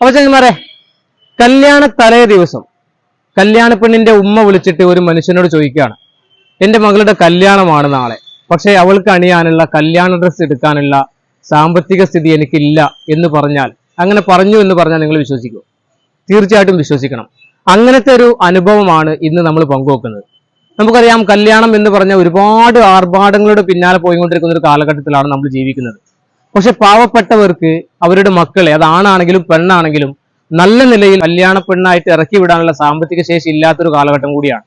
അപ്പൊ ചങ്ങന്മാരെ കല്യാണ തലേ ദിവസം കല്യാണ പെണ്ണിന്റെ ഉമ്മ വിളിച്ചിട്ട് ഒരു മനുഷ്യനോട് ചോദിക്കുകയാണ്. എന്റെ മകളുടെ കല്യാണമാണ് നാളെ. പക്ഷേ അവൾക്ക് അണിയാനുള്ള കല്യാണ ഡ്രസ് എടുക്കാനുള്ള സാമ്പത്തിക സ്ഥിതി എനിക്കില്ല എന്ന് പറഞ്ഞാൽ അങ്ങനെ പറഞ്ഞു എന്ന് പറഞ്ഞാൽ നിങ്ങൾ വിശ്വസിക്കുമോ തീർച്ചയായിട്ടും വിശ്വസിക്കണം. അങ്ങനത്തെ ഒരു അനുഭവമാണ് ഇന്ന് നമ്മൾ പങ്കുവെക്കുന്നത്. നമുക്കറിയാം കല്യാണം എന്ന് പറഞ്ഞ ഒരുപാട് ആർഭാടങ്ങളുടെ പിന്നാലെ പോയിക്കൊണ്ടിരിക്കുന്ന ഒരു കാലഘട്ടത്തിലാണ് നമ്മൾ ജീവിക്കുന്നത്. പക്ഷെ പാവപ്പെട്ടവർക്ക് അവരുടെ മക്കളെ അത് ആണാണെങ്കിലും പെണ്ണാണെങ്കിലും നല്ല നിലയിൽ കല്യാണ പെണ്ണായിട്ട് ഇറക്കി വിടാനുള്ള സാമ്പത്തിക ശേഷി ഇല്ലാത്തൊരു കാലഘട്ടം കൂടിയാണ്.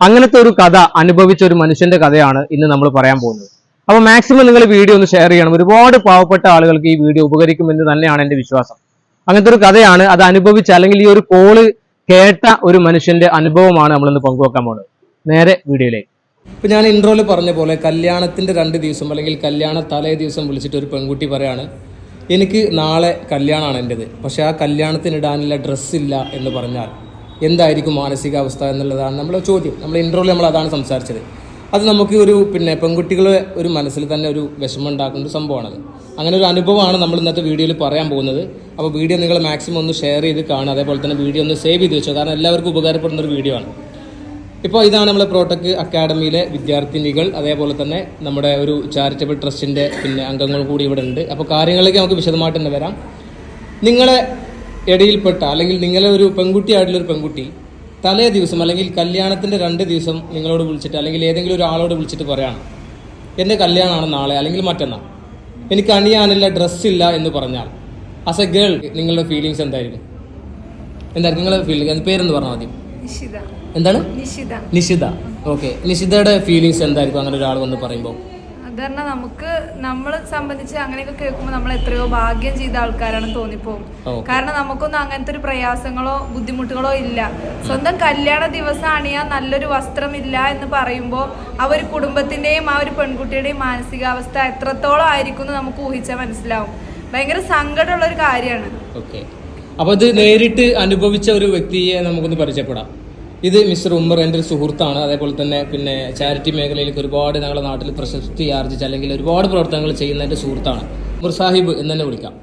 അങ്ങനത്തെ ഒരു കഥ അനുഭവിച്ച ഒരു മനുഷ്യന്റെ കഥയാണ് ഇന്ന് നമ്മൾ പറയാൻ പോകുന്നത്. അപ്പൊ മാക്സിമം നിങ്ങൾ വീഡിയോ ഒന്ന് ഷെയർ ചെയ്യണം. ഒരുപാട് പാവപ്പെട്ട ആളുകൾക്ക് ഈ വീഡിയോ ഉപകരിക്കും എന്ന് തന്നെയാണ് എന്റെ വിശ്വാസം. അങ്ങനത്തെ ഒരു കഥയാണ് അത് അനുഭവിച്ച അല്ലെങ്കിൽ ഈ ഒരു കോൾ കേട്ട ഒരു മനുഷ്യന്റെ അനുഭവമാണ് നമ്മളിന്ന് പങ്കുവെക്കാൻ പോകുന്നത്. നേരെ വീഡിയോയിലേക്ക്. ഇപ്പൊ ഞാൻ ഇൻട്രോയിൽ പറഞ്ഞ പോലെ കല്യാണത്തിന്റെ രണ്ട് ദിവസം അല്ലെങ്കിൽ കല്യാണ തലേ ദിവസം വിളിച്ചിട്ട് ഒരു പെൺകുട്ടി പറയാണ് എനിക്ക് നാളെ കല്യാണമാണ് എന്റെത് പക്ഷേ ആ കല്യാണത്തിന് ഇടാനുള്ള ഡ്രസ്സില്ല എന്ന് പറഞ്ഞാൽ എന്തായിരിക്കും മാനസികാവസ്ഥ എന്നുള്ളതാണ് നമ്മളെ ചോദ്യം. നമ്മൾ ഇൻട്രോയിൽ നമ്മൾ അതാണ് സംസാരിച്ചത്. അത് നമുക്ക് ഒരു പിന്നെ പെൺകുട്ടികളെ ഒരു മനസ്സിൽ തന്നെ ഒരു വിഷമം ഉണ്ടാക്കുന്ന ഒരു സംഭവമാണത്. അങ്ങനെ ഒരു അനുഭവമാണ് നമ്മൾ ഇന്നത്തെ വീഡിയോയിൽ പറയാൻ പോകുന്നത്. അപ്പോൾ വീഡിയോ നിങ്ങൾ മാക്സിമം ഒന്ന് ഷെയർ ചെയ്ത് കാണുക. അതേപോലെ തന്നെ വീഡിയോ ഒന്ന് സേവ് ചെയ്ത് വെച്ചോ. കാരണം എല്ലാവർക്കും ഉപകാരപ്പെടുന്ന ഒരു വീഡിയോ ആണ്. ഇപ്പോൾ ഇതാണ് നമ്മളെ പ്രോട്ടക് അക്കാഡമിയിലെ വിദ്യാർത്ഥിനികൾ. അതേപോലെ തന്നെ നമ്മുടെ ഒരു ചാരിറ്റബിൾ ട്രസ്റ്റിന്റെ പിന്നെ അംഗങ്ങൾ കൂടി ഇവിടെ ഉണ്ട്. അപ്പോൾ കാര്യങ്ങളിലേക്ക് നമുക്ക് വിശദമായിട്ട് തന്നെ വരാം. നിങ്ങളെ ഇടയിൽപ്പെട്ട അല്ലെങ്കിൽ നിങ്ങളെ ഒരു പെൺകുട്ടിയായിട്ടുള്ള ഒരു പെൺകുട്ടി തലേ ദിവസം അല്ലെങ്കിൽ കല്യാണത്തിന്റെ രണ്ട് ദിവസം നിങ്ങളോട് വിളിച്ചിട്ട് അല്ലെങ്കിൽ ഏതെങ്കിലും ഒരാളോട് വിളിച്ചിട്ട് പറയാണ് എന്റെ കല്യാണമാണ് നാളെ അല്ലെങ്കിൽ മറ്റന്നാൾ. എനിക്ക് അണിയാനില്ല ഡ്രസ്സില്ല എന്ന് പറഞ്ഞാൽ ആസ് എ ഗേൾ നിങ്ങളുടെ ഫീലിങ്സ് എന്തായിരിക്കും? എന്തായിരുന്നു നിങ്ങളുടെ ഫീലിംഗ് പേരെന്ന് പറഞ്ഞാൽ മതി. എന്താണ്? നിഷിത. ഓക്കെ. നിഷിതയുടെ ഫീലിങ്സ് എന്തായിരിക്കും? അങ്ങനെ ഒരാൾ വന്ന് പറയുമ്പോൾ അതുകാരണം നമുക്ക് നമ്മളെ സംബന്ധിച്ച് അങ്ങനെയൊക്കെ കേൾക്കുമ്പോൾ നമ്മൾ എത്രയോ ഭാഗ്യം ചെയ്ത ആൾക്കാരാണ് തോന്നിപ്പോകും കാരണം നമുക്കൊന്നും അങ്ങനത്തെ ഒരു പ്രയാസങ്ങളോ ബുദ്ധിമുട്ടുകളോ ഇല്ല. സ്വന്തം കല്യാണ ദിവസം അണിയാൻ നല്ലൊരു വസ്ത്രമില്ല എന്ന് പറയുമ്പോൾ ആ ഒരു കുടുംബത്തിന്റെയും ആ ഒരു പെൺകുട്ടിയുടെയും മാനസികാവസ്ഥ എത്രത്തോളം ആയിരിക്കും എന്ന് നമുക്ക് ഊഹിച്ചാൽ മനസ്സിലാവും. ഭയങ്കര സങ്കടമുള്ള ഒരു കാര്യമാണ്. അപ്പൊ ഇത് നേരിട്ട് അനുഭവിച്ച ഒരു വ്യക്തിയെ നമുക്കൊന്ന് പരിചയപ്പെടാം. ഇത് മിസ്റ്റർ ഉമ്മർ എന്റെ ഒരു സുഹൃത്താണ്. അതേപോലെ തന്നെ പിന്നെ ചാരിറ്റി മേഖലയിലേക്ക് ഒരുപാട് ഞങ്ങളുടെ നാട്ടിൽ പ്രശസ്തി ആർജിച്ച അല്ലെങ്കിൽ ഒരുപാട് പ്രവർത്തനങ്ങൾ ചെയ്യുന്ന എന്റെ സുഹൃത്താണ്. ഉമർ സാഹിബ് എന്ന് തന്നെ വിളിക്കാം.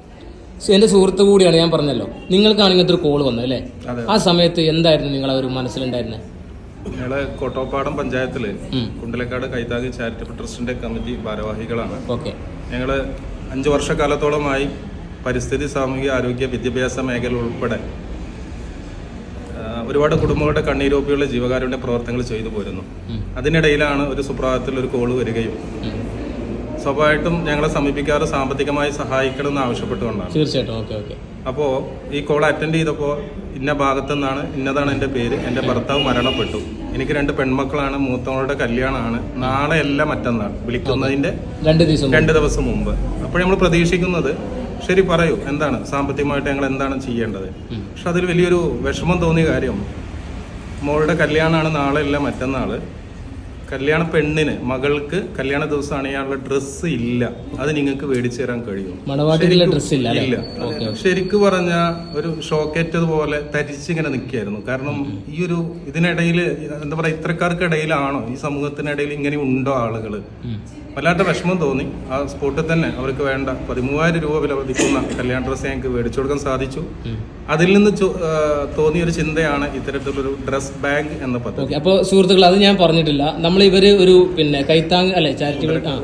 എന്റെ സുഹൃത്ത് കൂടിയാണ് ഞാൻ പറഞ്ഞല്ലോ. നിങ്ങൾക്കാണ് ഇങ്ങനത്തെ ഒരു കോൾ വന്നത് അല്ലേ ആ സമയത്ത് എന്തായിരുന്നു നിങ്ങളെ ഒരു മനസ്സിലുണ്ടായിരുന്നത്? ഞങ്ങൾ കോട്ടോപ്പാടം പഞ്ചായത്തിൽ കുണ്ടലക്കാട് കൈതാഗ് ചാരിറ്റബിൾ ട്രസ്റ്റിന്റെ കമ്മിറ്റി ഭാരവാഹികളാണ്. ഓക്കെ. ഞങ്ങൾ അഞ്ചു വർഷക്കാലത്തോളമായി പരിസ്ഥിതി സാമൂഹിക ആരോഗ്യ വിദ്യാഭ്യാസ മേഖല ഉൾപ്പെടെ ഒരുപാട് കുടുംബങ്ങളുടെ കണ്ണീരോപ്പിയുള്ള ജീവകാരുണ്യ പ്രവർത്തനങ്ങൾ ചെയ്തു പോരുന്നു. അതിനിടയിലാണ് ഒരു സുപ്രഭാതത്തിൽ ഒരു കോൾ വരികയും സ്വാഭാവികമായിട്ടും ഞങ്ങളെ സമീപിക്കാറ് സാമ്പത്തികമായി സഹായിക്കണം എന്ന് ആവശ്യപ്പെട്ടുകൊണ്ടാണ്. തീർച്ചയായിട്ടും. Okay okay. അപ്പോൾ ഈ കോൾ അറ്റൻഡ് ചെയ്തപ്പോൾ ഇന്ന ഭാഗത്തു നിന്നാണ് ഇന്നതാണ് എന്റെ പേര് എന്റെ ഭർത്താവ് മരണപ്പെട്ടു. എനിക്ക് രണ്ട് പെൺമക്കളാണ് മൂത്തവളുടെ കല്യാണമാണ്. നാളെ എല്ലാം മറ്റന്നാൾ. വിളിക്കുന്നതിന്റെ രണ്ട് ദിവസം മുമ്പ്. രണ്ട് ദിവസം മുമ്പ്. അപ്പോൾ നമ്മൾ പ്രതീക്ഷിക്കുന്നത് ശരി പറയൂ എന്താണ്? സാമ്പത്തികമായിട്ട് ഞങ്ങൾ എന്താണ് ചെയ്യേണ്ടത്? പക്ഷെ അതിൽ വലിയൊരു വിഷമം തോന്നിയ കാര്യം മോളുടെ കല്യാണമാണ് നാളെ അല്ല മറ്റന്നാൾ കല്യാണ പെണ്ണിന് മകൾക്ക് കല്യാണ ദിവസം അണിയാനുള്ള ഡ്രസ്സ് ഇല്ല. അത് നിങ്ങൾക്ക് മേടിച്ചു തരാൻ കഴിയും. ശരിക്ക് പറഞ്ഞ ഒരു ഷോക്കേറ്റത് പോലെ തരിച്ചിങ്ങനെ നിൽക്കുകയായിരുന്നു കാരണം ഈ ഒരു ഇതിനിടയിൽ എന്താ പറയാ ഇത്രക്കാർക്കിടയിലാണോ ഈ സമൂഹത്തിനിടയിൽ ഇങ്ങനെ ഉണ്ടോ ആളുകൾ വല്ലാത്ത വിഷമം തോന്നി. ആ സ്പോട്ടിൽ തന്നെ അവർക്ക് വേണ്ട പതിമൂവായിരം രൂപ വില വധിക്കുന്ന കല്യാണ ഡ്രസ്സ് ഞങ്ങൾക്ക് മേടിച്ചു കൊടുക്കാൻ സാധിച്ചു. അതിൽ നിന്ന് തോന്നിയ ഒരു ചിന്തയാണ് ഇത്തരത്തിലൊരു ഡ്രസ് ബാങ്ക് എന്ന പദ്ധതി അപ്പോൾ സുഹൃത്തുക്കൾ അത് ഞാൻ പറഞ്ഞിട്ടില്ല. നമ്മൾ ഇവർ ഒരു പിന്നെ കൈത്താങ് അല്ലെ ചാരിറ്റബിൾ ആ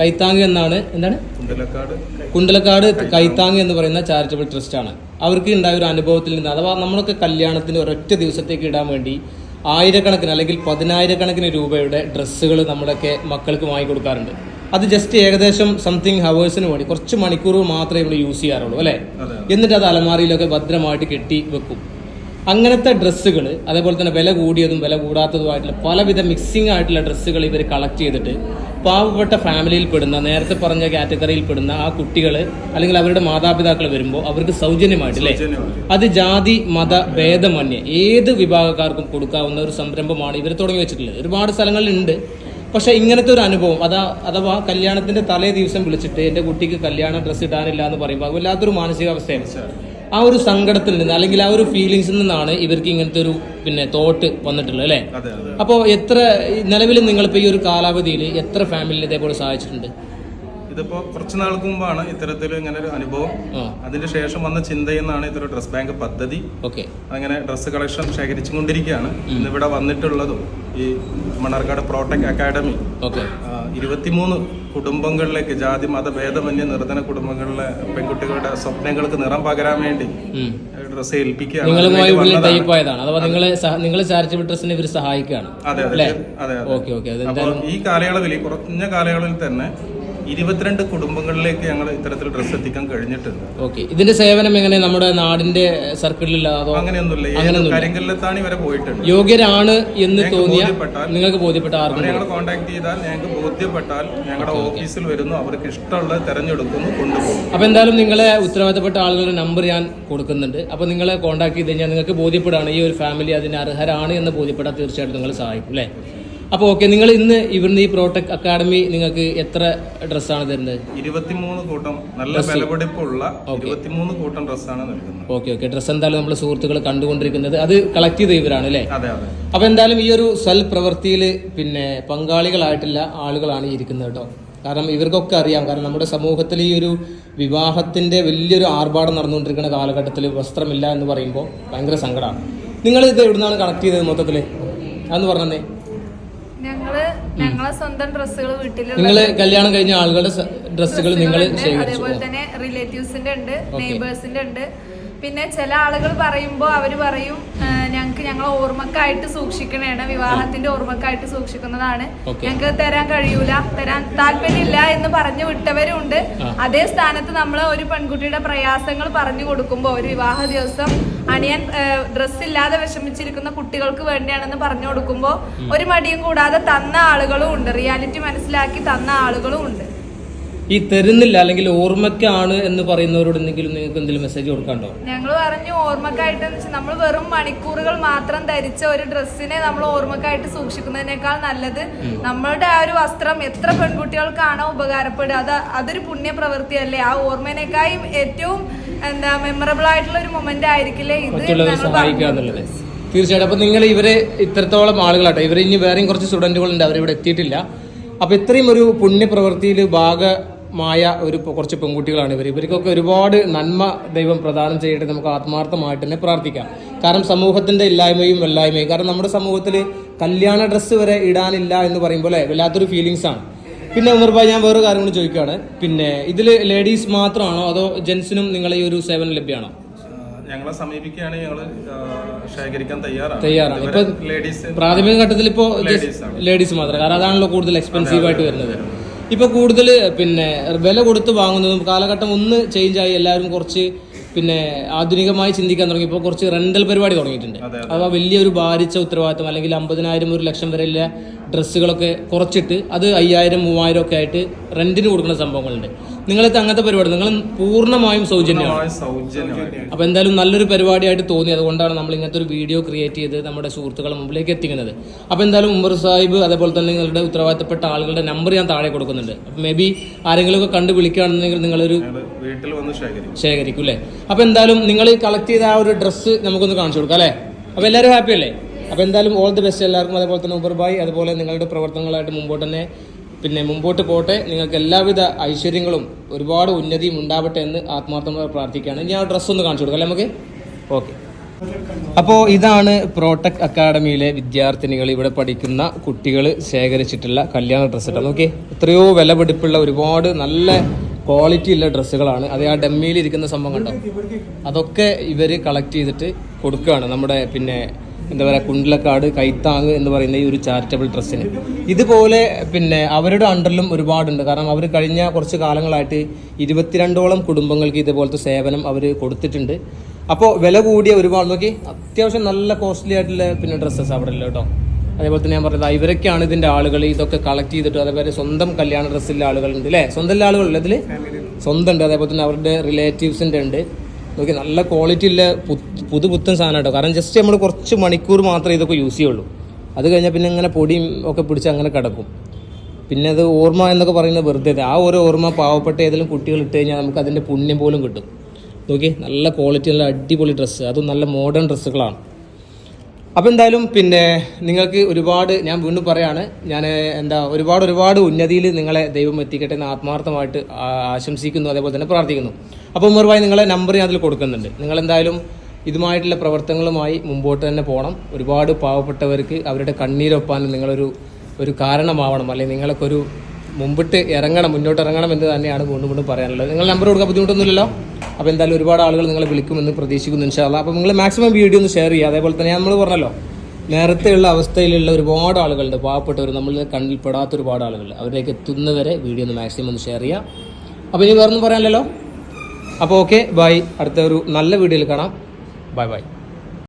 കൈത്താങ് എന്നാണ് എന്താണ്? കുണ്ടലക്കാട്. കുണ്ടലക്കാട് കൈത്താങ് എന്ന് പറയുന്ന ചാരിറ്റബിൾ ട്രസ്റ്റ് ആണ്. അവർക്ക് ഉണ്ടായ ഒരു അനുഭവത്തിൽ നിന്ന് അഥവാ നമ്മളൊക്കെ കല്യാണത്തിന് ഒരൊറ്റ ദിവസത്തേക്ക് ഇടാൻ വേണ്ടി ആയിരക്കണക്കിന് അല്ലെങ്കിൽ പതിനായിരക്കണക്കിന് രൂപയുടെ ഡ്രസ്സുകൾ നമ്മളൊക്കെ മക്കൾക്ക് വാങ്ങി കൊടുക്കാറുണ്ട് അത് ജസ്റ്റ് ഏകദേശം സംതിങ് ഹവേഴ്സിന് വേണ്ടി. കുറച്ച് മണിക്കൂർ മാത്രമേ നമ്മൾ യൂസ് ചെയ്യാറുള്ളൂ അല്ലേ? എന്നിട്ട് അത് അലമാരിയിലൊക്കെ ഭദ്രമായിട്ട് കെട്ടി വെക്കും. അങ്ങനത്തെ ഡ്രസ്സുകൾ അതേപോലെ തന്നെ വില കൂടിയതും വില കൂടാത്തതുമായിട്ടുള്ള പലവിധ മിക്സിംഗ് ആയിട്ടുള്ള ഡ്രസ്സുകൾ ഇവർ കളക്ട് ചെയ്തിട്ട് പാവപ്പെട്ട ഫാമിലിയിൽ പെടുന്ന നേരത്തെ പറഞ്ഞ കാറ്റഗറിയിൽ പെടുന്ന ആ കുട്ടികൾ അല്ലെങ്കിൽ അവരുടെ മാതാപിതാക്കൾ വരുമ്പോൾ അവർക്ക് സൗജന്യമായിട്ടില്ലേ അത് ജാതി മത ഭേദമന്യേ ഏത് വിഭാഗക്കാർക്കും കൊടുക്കാവുന്ന ഒരു സംരംഭമാണ് ഇവർ തുടങ്ങി വെച്ചിട്ടുള്ളത്. ഒരുപാട് സ്ഥലങ്ങളിലുണ്ട്. പക്ഷെ ഇങ്ങനത്തെ ഒരു അനുഭവം അതാ അഥവാ കല്യാണത്തിന്റെ തലേ ദിവസം വിളിച്ചിട്ട് എന്റെ കുട്ടിക്ക് കല്യാണ ഡ്രസ്സ് ഇടാനില്ല എന്ന് പറയുമ്പോൾ വല്ലാത്തൊരു മാനസികാവസ്ഥയാണ്. ആ ഒരു സങ്കടത്തിൽ നിന്ന് അല്ലെങ്കിൽ ആ ഒരു ഫീലിങ്സിൽ നിന്നാണ് ഇവർക്ക് ഇങ്ങനത്തെ ഒരു പിന്നെ തോട്ട് വന്നിട്ടുള്ളത് അല്ലേ? അപ്പോൾ എത്ര നിലവിൽ നിങ്ങളിപ്പോൾ ഈ ഒരു കാലാവധിയിൽ എത്ര ഫാമിലി ഇതേപോലെ സഹായിച്ചിട്ടുണ്ട്? ഇതിപ്പോ കുറച്ച് നാൾക്ക് മുമ്പാണ് ഇത്തരത്തിൽ ഇങ്ങനെ ഒരു അനുഭവം. അതിന് ശേഷം വന്ന ചിന്തയെന്നാണ് ഇതൊരു ഡ്രസ് ബാങ്ക് പദ്ധതി. ഓക്കെ. അങ്ങനെ ഡ്രസ് കളക്ഷൻ ശേഖരിച്ചുകൊണ്ടിരിക്കുകയാണ്. ഇന്നിവിടെ വന്നിട്ടുള്ളതും ഈ മണ്ണാർക്കാട് പ്രോട്ടക് അക്കാഡമി ഇരുപത്തിമൂന്ന് കുടുംബങ്ങളിലേക്ക് ജാതി മതഭേദമന്യ നിർധന കുടുംബങ്ങളിലെ പെൺകുട്ടികളുടെ സ്വപ്നങ്ങൾക്ക് നിറം പകരാൻ വേണ്ടി ഡ്രസ്സ് ഏൽപ്പിക്കുകയാണ്. ഈ കാലയളവിൽ കുറഞ്ഞ കാലയളവിൽ തന്നെ ഇരുപത്തിരണ്ട് കുടുംബങ്ങളിലേക്ക് ഞങ്ങൾ ഇത്തരത്തിൽ ഡ്രസ്സ് എത്തിക്കാൻ കഴിഞ്ഞിട്ടുണ്ട്. ഓക്കെ ഇതിന്റെ സേവനം എങ്ങനെ? നമ്മുടെ നാടിന്റെ സർക്കിളിൽ അതോ അങ്ങനെയൊന്നുമില്ല. കരിങ്കല്ലെത്താണി വരെ പോയിട്ടുണ്ട് യോഗ്യരാണ് എന്ന് തോന്നിയ നിങ്ങൾക്ക് ബോധ്യപ്പെട്ട ആർക്കും ഞങ്ങൾ കോൺടാക്ട് ചെയ്താൽ ഞങ്ങൾക്ക് ബോധ്യപ്പെട്ടാൽ ഞങ്ങളുടെ ഓഫീസിൽ വരുന്നു. അവർക്ക് ഇഷ്ടമുള്ള തെരഞ്ഞെടുക്കുന്നു കൊണ്ടുപോകും. അപ്പൊ എന്തായാലും നിങ്ങളെ ഉത്തരവാദിത്തപ്പെട്ട ആളുകളുടെ നമ്പർ ഞാൻ കൊടുക്കുന്നുണ്ട്. അപ്പൊ നിങ്ങളെ കോൺടാക്ട് ചെയ്ത് കഴിഞ്ഞാൽ നിങ്ങൾക്ക് ബോധ്യപ്പെടുകയാണ് ഈ ഒരു ഫാമിലി അതിന് അർഹരാണ് എന്ന് ബോധ്യപ്പെട്ടാൽ തീർച്ചയായിട്ടും നിങ്ങൾ സഹായിക്കും അല്ലേ? അപ്പോൾ ഓക്കെ നിങ്ങൾ ഇന്ന് ഇവിടുന്ന് ഈ പ്രോട്ടക് അക്കാഡമി നിങ്ങൾക്ക് എത്ര ഡ്രസ്സാണ് തരുന്നത്? ഇരുപത്തിമൂന്ന് കൂട്ടം നല്ല വിലപിടിപ്പുള്ള ഇരുപത്തിമൂന്ന് കൂട്ടം ഡ്രസ്സാണ് നൽകുന്നത്. ഓക്കെ ഓക്കെ ഡ്രസ് എന്തായാലും നമ്മൾ സുഹൃത്തുക്കൾ കണ്ടുകൊണ്ടിരിക്കുന്നത്. അത് കളക്ട് ചെയ്ത ഇവരാണ് അല്ലേ? അതെ അതെ. അപ്പൊ എന്തായാലും ഈ ഒരു സൽപ്രവൃത്തിയിൽ പിന്നെ പങ്കാളികളായിട്ടുള്ള ആളുകളാണ് ഇരിക്കുന്നത് കേട്ടോ. കാരണം ഇവർക്കൊക്കെ അറിയാം. കാരണം നമ്മുടെ സമൂഹത്തിൽ ഈ ഒരു വിവാഹത്തിന്റെ വലിയൊരു ആർഭാടം നടന്നുകൊണ്ടിരിക്കുന്ന കാലഘട്ടത്തിൽ വസ്ത്രമില്ല എന്ന് പറയുമ്പോൾ ഭയങ്കര സങ്കടമാണ് നിങ്ങൾ ഇത് എവിടുന്നാണ് കളക്ട് ചെയ്തത് മൊത്തത്തിൽ അതെന്ന് പറഞ്ഞേ ഞങ്ങൾ ഞങ്ങളെ സ്വന്തം ഡ്രസ്സുകൾ നിങ്ങൾ കല്യാണം കഴിഞ്ഞ ആളുകളുടെ ഡ്രസ്സുകൾ നിങ്ങൾ അതേപോലെ തന്നെ റിലേറ്റീവ്സിന്റെ ഉണ്ട് നെയ്ബേഴ്സിന്റെ ഉണ്ട്. പിന്നെ ചില ആളുകൾ പറയുമ്പോൾ അവർ പറയും ഞങ്ങൾക്ക് ഞങ്ങൾ ഓർമ്മക്കായിട്ട് സൂക്ഷിക്കണേണ് വിവാഹത്തിന്റെ ഓർമ്മക്കായിട്ട് സൂക്ഷിക്കുന്നതാണ്. ഞങ്ങൾക്ക് തരാൻ കഴിയൂല തരാൻ താല്പര്യമില്ല എന്ന് പറഞ്ഞു വിട്ടവരുണ്ട്. അതേ സ്ഥാനത്ത് നമ്മൾ ഒരു പെൺകുട്ടിയുടെ പ്രയാസങ്ങൾ പറഞ്ഞു കൊടുക്കുമ്പോൾ ഒരു വിവാഹ ദിവസം അണിയാൻ ഡ്രസ്സ് ഇല്ലാതെ വിഷമിച്ചിരിക്കുന്ന കുട്ടികൾക്ക് വേണ്ടിയാണെന്ന് പറഞ്ഞു കൊടുക്കുമ്പോൾ ഒരു മടിയും കൂടാതെ തന്ന ആളുകളും ഉണ്ട്. റിയാലിറ്റി മനസ്സിലാക്കി തന്ന ആളുകളും ഉണ്ട്. ഈ തരുന്നില്ല അല്ലെങ്കിൽ ഓർമ്മക്കാണ് എന്ന് പറയുന്നവരോട് എന്തെങ്കിലും നിങ്ങൾക്ക് എന്തെങ്കിലും മെസ്സേജ് കൊടുക്കാണ്ടോ ഞങ്ങൾ പറഞ്ഞു ഓർമ്മക്കായിട്ട് നമ്മൾ വെറും മണിക്കൂറുകൾ മാത്രം ധരിച്ച ഒരു ഡ്രസ്സിനെ നമ്മൾ ഓർമ്മക്കായിട്ട് സൂക്ഷിക്കുന്നതിനേക്കാൾ നല്ലത് നമ്മളുടെ ആ ഒരു വസ്ത്രം എത്ര പെൺകുട്ടികൾക്കാണോ ഉപകാരപ്പെടുക. അത് അതൊരു പുണ്യ പ്രവൃത്തിയല്ലേ ആ ഓർമ്മേനേക്കാളും ഏറ്റവും എന്താ മെമ്മറബിൾ ആയിട്ടുള്ള ഒരു മൊമെന്റ് ആയിരിക്കില്ലേ ഇത് മറ്റുള്ളവരെ സഹായിക്കുക എന്നുള്ളത്. തീർച്ചയായിട്ടും. അപ്പൊ നിങ്ങൾ ഇവരെ ഇത്രത്തോളം ആളുകളാട്ടെ ഇവർ ഇനി വേറെയും കുറച്ച് സ്റ്റുഡന്റുകളുണ്ട് അവരിവിടെ എത്തിയിട്ടില്ല. അപ്പൊ ഇത്രയും ഒരു പുണ്യപ്രവൃത്തിയിൽ ഭാഗമായ ഒരു കുറച്ച് പെൺകുട്ടികളാണ് ഇവർ ഇവർക്കൊക്കെ ഒരുപാട് നന്മ ദൈവം പ്രദാനം ചെയ്യട്ടെ നമുക്ക് ആത്മാർത്ഥമായിട്ട് തന്നെ പ്രാർത്ഥിക്കാം. കാരണം സമൂഹത്തിന്റെ ഇല്ലായ്മയും വെല്ലായ്മയും. കാരണം നമ്മുടെ സമൂഹത്തിൽ കല്യാണ ഡ്രസ്സ് വരെ ഇടാനില്ല എന്ന് പറയുമ്പോൾ വല്ലാത്തൊരു ഫീലിങ്സ് ആണ്. പിന്നെ ഉമർ ഭായ് ഞാൻ വേറെ കാര്യം കൂടി ചോദിക്കുകയാണ്. പിന്നെ ഇതിൽ ലേഡീസ് മാത്രമാണോ അതോ ജെൻസിനും നിങ്ങൾ ഈ ഒരു സേവനം ലഭ്യമാണോ? ഞങ്ങളെ സമീപിക്കുകയാണെങ്കിൽ ഞങ്ങൾ ശേഖരിക്കാൻ തയ്യാറാണ്. തയ്യാറാണ്. ഇപ്പൊ ലേഡീസ് പ്രാഥമിക ഘട്ടത്തിൽ ഇപ്പോൾ Ladies ലേഡീസ് മാത്രം. കാരണം അതാണല്ലോ കൂടുതൽ എക്സ്പെൻസീവ് ആയിട്ട് വരുന്നത്. ഇപ്പൊ കൂടുതൽ പിന്നെ വില കൊടുത്ത് വാങ്ങുന്നതും കാലഘട്ടം ഒന്ന് ചേഞ്ച് ആയി എല്ലാവരും കുറച്ച് പിന്നെ ആധുനികമായി ചിന്തിക്കാൻ തുടങ്ങി. ഇപ്പോൾ കുറച്ച് റെന്റൽ പരിപാടി തുടങ്ങിയിട്ടുണ്ട്. അപ്പൊ അഥവാ വലിയൊരു ഭാരിച്ച ഉത്തരവാദിത്തം അല്ലെങ്കിൽ അമ്പതിനായിരം ഒരു ലക്ഷം വരെയുള്ള ഡ്രസ്സുകളൊക്കെ കുറച്ചിട്ട് അത് അയ്യായിരം മൂവായിരം ഒക്കെ ആയിട്ട് റെന്റിന് കൊടുക്കുന്ന സംഭവങ്ങളുണ്ട്. നിങ്ങളത്തെ അങ്ങനത്തെ പരിപാടി നിങ്ങൾ പൂർണമായും സൗജന്യമാണ്. അപ്പൊ എന്തായാലും നല്ലൊരു പരിപാടിയായിട്ട് തോന്നി. അതുകൊണ്ടാണ് നമ്മൾ ഇങ്ങനത്തെ ഒരു വീഡിയോ ക്രിയേറ്റ് ചെയ്ത് നമ്മുടെ സുഹൃത്തുക്കളുടെ മുമ്പിലേക്ക് എത്തിക്കുന്നത്. അപ്പൊ എന്തായാലും ഉമർ സാഹിബ് അതേപോലെ തന്നെ നിങ്ങളുടെ ഉത്തരവാദിത്തപ്പെട്ട ആളുകളുടെ നമ്പർ ഞാൻ താഴെ കൊടുക്കുന്നുണ്ട്. മേ ബി ആരെങ്കിലുമൊക്കെ കണ്ട് വിളിക്കുകയാണെന്നുണ്ടെങ്കിൽ നിങ്ങളൊരു വീട്ടിൽ വന്ന് ശേഖരിക്കും. അല്ലേ? അപ്പൊ എന്തായാലും നിങ്ങൾ കളക്ട് ചെയ്ത ആ ഒരു ഡ്രസ്സ് നമുക്കൊന്ന് കാണിച്ചു കൊടുക്കാം അല്ലേ? അപ്പൊ എല്ലാവരും ഹാപ്പി അല്ലേ? അപ്പോൾ എന്തായാലും ഓൾ ദി ബെസ്റ്റ് എല്ലാവർക്കും. അതേപോലെ തന്നെ ഉബർ ബായ് അതുപോലെ നിങ്ങളുടെ പ്രവർത്തനങ്ങളായിട്ട് മുമ്പോട്ട് തന്നെ പിന്നെ മുമ്പോട്ട് പോട്ടെ. നിങ്ങൾക്ക് എല്ലാവിധ ഐശ്വര്യങ്ങളും ഒരുപാട് ഉന്നതിയും ഉണ്ടാവട്ടെ എന്ന് ആത്മാർത്ഥമായി പ്രാർത്ഥിക്കുകയാണ്. ഞാൻ ഡ്രസ്സ് ഒന്ന് കാണിച്ചു കൊടുക്കാം അല്ലേ നമുക്ക്? ഓക്കെ അപ്പോൾ ഇതാണ് പ്രോട്ടക് അക്കാഡമിയിലെ വിദ്യാർത്ഥിനികൾ ഇവിടെ പഠിക്കുന്ന കുട്ടികൾ ശേഖരിച്ചിട്ടുള്ള കല്യാണ ഡ്രസ്സ് ഇട്ടാ നോക്കി എത്രയോ വിലപിടിപ്പുള്ള ഒരുപാട് നല്ല ക്വാളിറ്റി ഉള്ള ഡ്രസ്സുകളാണ്. അത് ആ ഡമ്മിയിൽ ഇരിക്കുന്ന സംഭവം കണ്ടോ? അതൊക്കെ ഇവർ കളക്ട് ചെയ്തിട്ട് കൊടുക്കുകയാണ്. നമ്മുടെ പിന്നെ എന്താ പറയുക കുണ്ടലക്കാട് കൈത്താങ് എന്ന് പറയുന്ന ഈ ഒരു ചാരിറ്റബിൾ ട്രസ്റ്റിന് ഇതുപോലെ പിന്നെ അവരുടെ അണ്ടറിലും ഒരുപാടുണ്ട്. കാരണം അവർ കഴിഞ്ഞ കുറച്ച് കാലങ്ങളായിട്ട് ഇരുപത്തിരണ്ടോളം കുടുംബങ്ങൾക്ക് ഇതുപോലത്തെ സേവനം അവർ കൊടുത്തിട്ടുണ്ട്. അപ്പോൾ വില കൂടിയ ഒരുപാട് നോക്കി അത്യാവശ്യം നല്ല കോസ്റ്റ്ലി ആയിട്ടുള്ള പിന്നെ ഡ്രസ്സസ് അവിടെ ഉള്ളത് കേട്ടോ. അതേപോലെ തന്നെ ഞാൻ പറഞ്ഞത് ഇവരൊക്കെയാണ് ഇതിന്റെ ആളുകൾ ഇതൊക്കെ കളക്ട് ചെയ്തിട്ട് അതേപോലെ സ്വന്തം കല്യാണ ഡ്രസ്സിലെ ആളുകളുണ്ട് അല്ലേ സ്വന്തം ആളുകളുണ്ട് ഇതിൽ സ്വന്തം ഉണ്ട്. അതേപോലെ തന്നെ അവരുടെ റിലേറ്റീവ്സിന്റെ ഉണ്ട്. നോക്കി നല്ല ക്വാളിറ്റി ഉള്ള പുതു പുത്തൻ സാധനം കേട്ടോ. കാരണം ജസ്റ്റ് നമ്മൾ കുറച്ച് മണിക്കൂർ മാത്രമേ ഇതൊക്കെ യൂസ് ചെയ്യുള്ളൂ. അത് കഴിഞ്ഞാൽ പിന്നെ ഇങ്ങനെ പൊടിയും ഒക്കെ പിടിച്ച് അങ്ങനെ കിടക്കും. പിന്നെ അത് ഓർമ്മ എന്നൊക്കെ പറയുന്നത് വെറുതെ ആ ഒരു ഓർമ്മ പാവപ്പെട്ട ഏതെങ്കിലും കുട്ടികൾ ഇട്ട് കഴിഞ്ഞാൽ നമുക്ക് അതിന്റെ പുണ്യം പോലും കിട്ടും. നോക്കി നല്ല ക്വാളിറ്റി നല്ല അടിപൊളി ഡ്രസ്സ് അതും നല്ല മോഡേൺ ഡ്രസ്സുകളാണ് അപ്പോൾ എന്തായാലും പിന്നെ നിങ്ങൾക്ക് ഒരുപാട് ഞാൻ വീണ്ടും പറയാണ് ഞാൻ എന്താ ഒരുപാട് ഒരുപാട് ഉന്നതിയിൽ നിങ്ങളെ ദൈവം എത്തിക്കട്ടെ എന്ന് ആത്മാർത്ഥമായിട്ട് ആശംസിക്കുന്നു അതേപോലെ തന്നെ പ്രാർത്ഥിക്കുന്നു. അപ്പോൾ ഉമർഭായി നിങ്ങളെ നമ്പർ ഞാൻ അതിൽ കൊടുക്കുന്നുണ്ട്. നിങ്ങൾ എന്തായാലും ഇതുമായിട്ടുള്ള പ്രവർത്തനങ്ങളുമായി മുമ്പോട്ട് തന്നെ പോകണം ഒരുപാട് പാവപ്പെട്ടവർക്ക് അവരുടെ കണ്ണീരൊപ്പാൻ നിങ്ങളൊരു ഒരു കാരണമാവണം. അല്ലെങ്കിൽ നിങ്ങളൊക്കെ ഒരു മുമ്പിട്ട് ഇറങ്ങണം മുന്നോട്ട് ഇറങ്ങണം എന്ന് തന്നെയാണ് വീണ്ടും വീണ്ടും പറയാനുള്ളത്. നിങ്ങൾ നമ്പർ കൊടുക്കാൻ ബുദ്ധിമുട്ടൊന്നുമില്ലല്ലോ? അപ്പോൾ എന്തായാലും ഒരുപാട് ആളുകൾ നിങ്ങളെ വിളിക്കുമെന്ന് പ്രതീക്ഷിക്കുന്നു ഇൻഷാല്ല അപ്പോൾ നിങ്ങൾ മാക്സിമം വീഡിയോ ഒന്ന് ഷെയർ ചെയ്യുക. അതേപോലെ തന്നെ നമ്മൾ പറഞ്ഞല്ലോ നേരത്തെയുള്ള അവസ്ഥയിലുള്ള ഒരുപാട് ആളുകളുണ്ട്. പാവപ്പെട്ടവർ നമ്മൾ കണ്ണിൽപ്പെടാത്ത ഒരുപാട് ആളുകൾ അവരിലേക്ക് എത്തുന്നവരെ വീഡിയോ ഒന്ന് മാക്സിമം ഒന്ന് ഷെയർ ചെയ്യുക. അപ്പോൾ ഇനി വേറൊന്നും പറയാനില്ലല്ലോ? അപ്പോൾ ഓക്കെ ബൈ അടുത്ത ഒരു നല്ല വീഡിയോയിൽ കാണാം. Bye bye